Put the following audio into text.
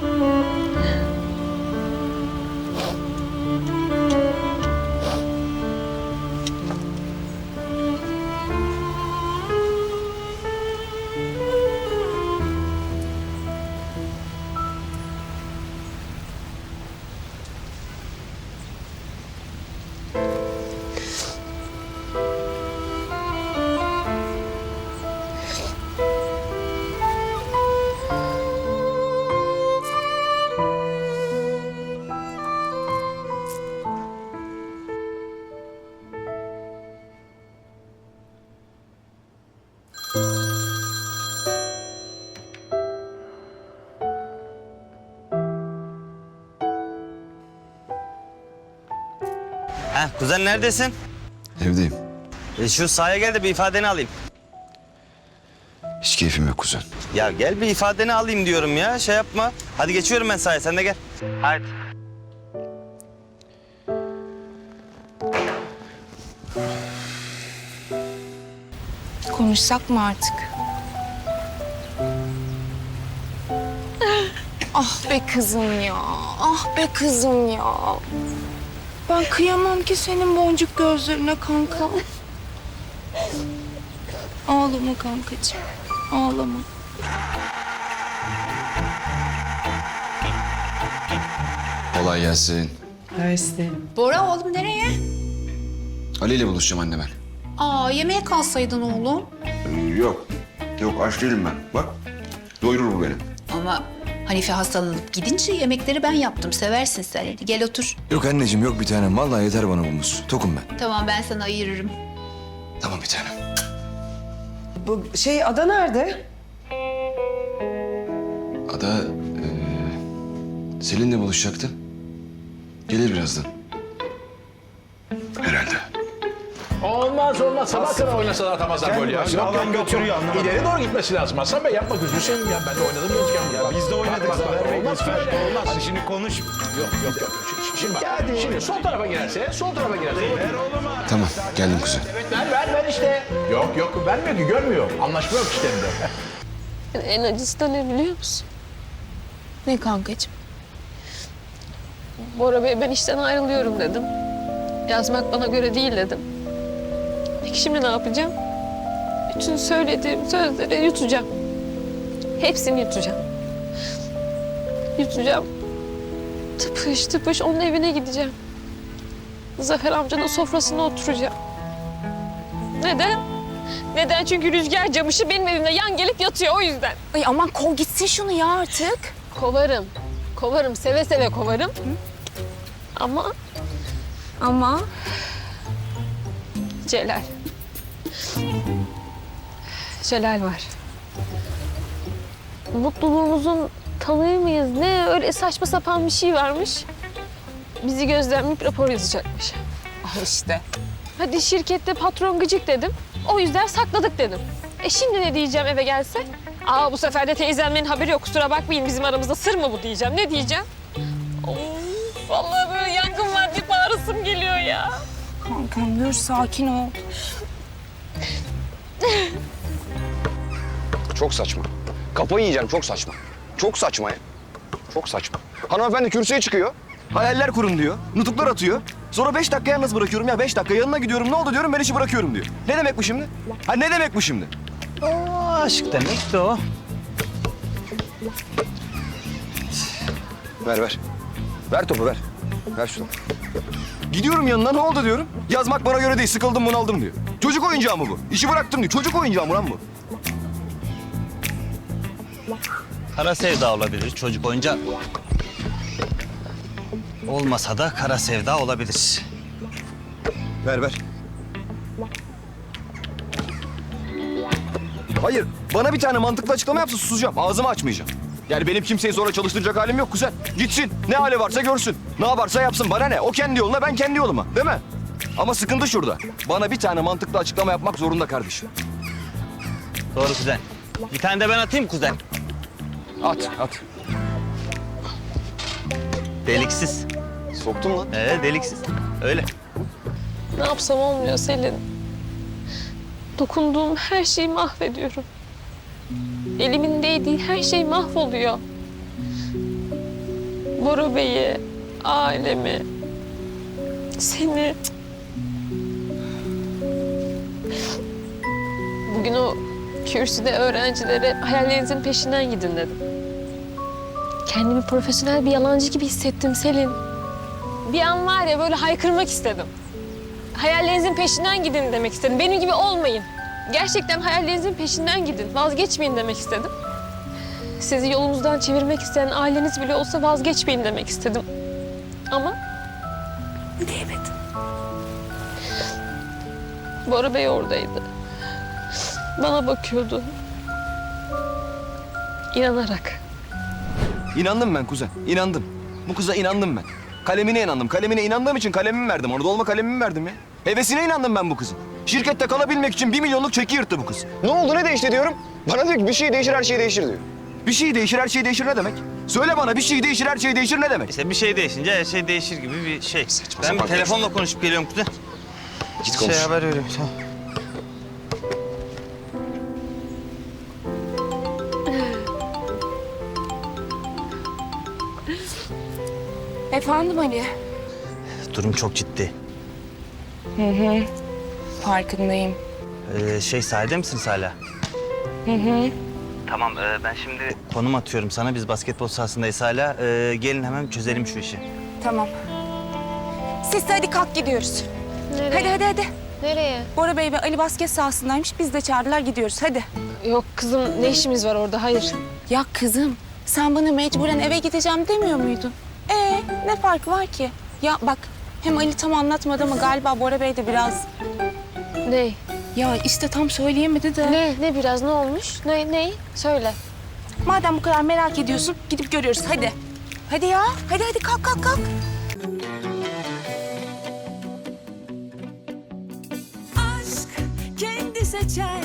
Ha kuzen neredesin? Evdeyim. E, şu sahaya gel de bir ifadeni alayım. Hiç keyfim yok kuzen. Ya gel bir ifadeni alayım diyorum ya şey yapma. Hadi geçiyorum ben sahaya sen de gel. Hadi. Konuşsak mı artık? Ah be kızım ya. Ah be kızım ya. Ben kıyamam ki senin boncuk gözlerine kanka. Ağlama kankacığım. Ağlama. Kolay gelsin. Bora oğlum nereye? Ali ile buluşacağım anne ben. Aa yemeğe kalsaydın oğlum. Yok. Yok aç değilim ben. Bak. Doyurur bu beni. Ama Hanife hastalanıp gidince yemekleri ben yaptım. Seversin sen. Hadi gel otur. Yok anneciğim yok bir tanem. Vallahi yeter bana bu muz. Tokum ben. Tamam ben sana ayırırım. Tamam bir tanem. Bu şey ada nerede? Ada eee Selin'le buluşacaktı. Gelir birazdan. Herhalde. Olmaz olmaz. Sabah kadar oynasalar atamazlar gol ya. Yok yok yok. götürüyor, yok. anlamadım. İleri doğru gitmesi lazım. Hasan Bey yapma gözünü seveyim ya. Ben de oynadım gençken. Ya biz de oynadık Bak, bak, Zafer Bey olmaz lütfen. böyle. Olmaz. Hadi Şimdi konuş. Yok yok yok. Şimdi, şimdi bak. Şimdi sol tarafa girerse, sol tarafa girerse. Tamam geldim kuzen. Evet ver ver ver işte. Yok yok vermiyor ki görmüyor. Anlaşma yok işlerinde. En acısı da ne biliyor musun? Ne kankacığım? Bora Bey ben işten ayrılıyorum dedim. Yazmak bana göre değil dedim. Peki şimdi ne yapacağım? Bütün söylediğim sözleri yutacağım. Hepsini yutacağım. Yutacağım. Tıpış tıpış onun evine gideceğim. Zafer amcanın sofrasına oturacağım. Neden? Neden? Çünkü rüzgar camışı benim evimde yan gelip yatıyor o yüzden. Ay aman kov gitsin şunu ya artık. Kovarım. Kovarım. Seve seve kovarım. Ama Ama Celal. Celal var. Mutluluğumuzun tanığı mıyız? Ne öyle saçma sapan bir şey varmış. Bizi gözlemleyip rapor yazacakmış. al işte. Hadi şirkette patron gıcık dedim. O yüzden sakladık dedim. E şimdi ne diyeceğim eve gelse? Aa bu sefer de teyzemlerin haberi yok kusura bakmayın bizim aramızda sır mı bu diyeceğim. Ne diyeceğim? Of vallahi böyle yangın var diye bağırasım geliyor ya. Kankam dur sakin ol. Çok saçma. Kafayı yiyeceğim çok saçma. Çok saçma ya. Çok saçma. Hanımefendi kürsüye çıkıyor. Hayaller kurun diyor. Nutuklar atıyor. Sonra beş dakika yalnız bırakıyorum ya. Beş dakika yanına gidiyorum. Ne oldu diyorum ben işi bırakıyorum diyor. Ne demek bu şimdi? Ha ne demek bu şimdi? Oo, aşk demek de o. Ver ver. Ver topu ver. Ver şunu. Gidiyorum yanına ne oldu diyorum. Yazmak bana göre değil sıkıldım bunaldım diyor. Çocuk oyuncağı mı bu? İşi bıraktım diyor. Çocuk oyuncağı mı lan bu? Kara sevda olabilir çocuk oyuncağı. Olmasa da kara sevda olabilir. Ver ver. Hayır, bana bir tane mantıklı açıklama yapsa susacağım. Ağzımı açmayacağım. Yani benim kimseyi sonra çalıştıracak halim yok kuzen. Gitsin, ne hali varsa görsün. Ne yaparsa yapsın, bana ne? O kendi yoluna, ben kendi yoluma. Değil mi? Ama sıkıntı şurada. Bana bir tane mantıklı açıklama yapmak zorunda kardeşim. Doğru kuzen. Bir tane de ben atayım kuzen. At, at. Deliksiz. Soktun lan. Ee deliksiz. Öyle. Ne yapsam olmuyor Selin. Dokunduğum her şeyi mahvediyorum. Elimin değdiği her şey mahvoluyor. Bora Bey'i, ailemi, seni. Bugün o kürsüde öğrencilere hayallerinizin peşinden gidin dedim. Kendimi profesyonel bir yalancı gibi hissettim Selin. Bir an var ya böyle haykırmak istedim. Hayallerinizin peşinden gidin demek istedim. Benim gibi olmayın. Gerçekten hayallerinizin peşinden gidin. Vazgeçmeyin demek istedim. Sizi yolunuzdan çevirmek isteyen aileniz bile olsa vazgeçmeyin demek istedim. Ama diyemedim. Bora Bey oradaydı. Bana bakıyordu. İnanarak. İnandım ben kuzen. İnandım. Bu kıza inandım ben. Kalemine inandım. Kalemine inandığım için kalemimi verdim. Onu dolma kalemimi verdim ya. Hevesine inandım ben bu kızın. Şirkette kalabilmek için bir milyonluk çeki yırttı bu kız. Ne oldu ne değişti diyorum. Bana diyor ki bir şey değişir her şey değişir diyor. Bir şey değişir her şey değişir ne demek? Söyle bana bir şey değişir her şey değişir ne demek? İşte bir şey değişince her şey değişir gibi bir şey. Saçma ben bir telefonla konuşup geliyorum kuzen. Git Şey konuş. haber veriyorum. Tamam. Efendim Ali? Durum çok ciddi. Farkındayım. Ee, şey sahilde misiniz hala? Hı hı. Tamam e, ben şimdi konum atıyorum sana. Biz basketbol sahasındayız hala. Ee, gelin hemen çözelim şu işi. Tamam. Siz de hadi kalk gidiyoruz. Nereye? Hadi hadi hadi. Nereye? Bora Bey ve Ali basket sahasındaymış. Biz de çağırdılar gidiyoruz hadi. Yok kızım ne işimiz var orada? Hayır. Ya kızım sen bana mecburen eve gideceğim demiyor muydun? Ee ne farkı var ki? Ya bak hem Ali tam anlatmadı ama galiba Bora Bey de biraz... Ne? Ya işte tam söyleyemedi de. Ne? Ne biraz ne olmuş? Ne? Ne? Söyle. Madem bu kadar merak ediyorsun gidip görüyoruz hadi. Hadi ya hadi hadi kalk kalk kalk. aşk kendi seçer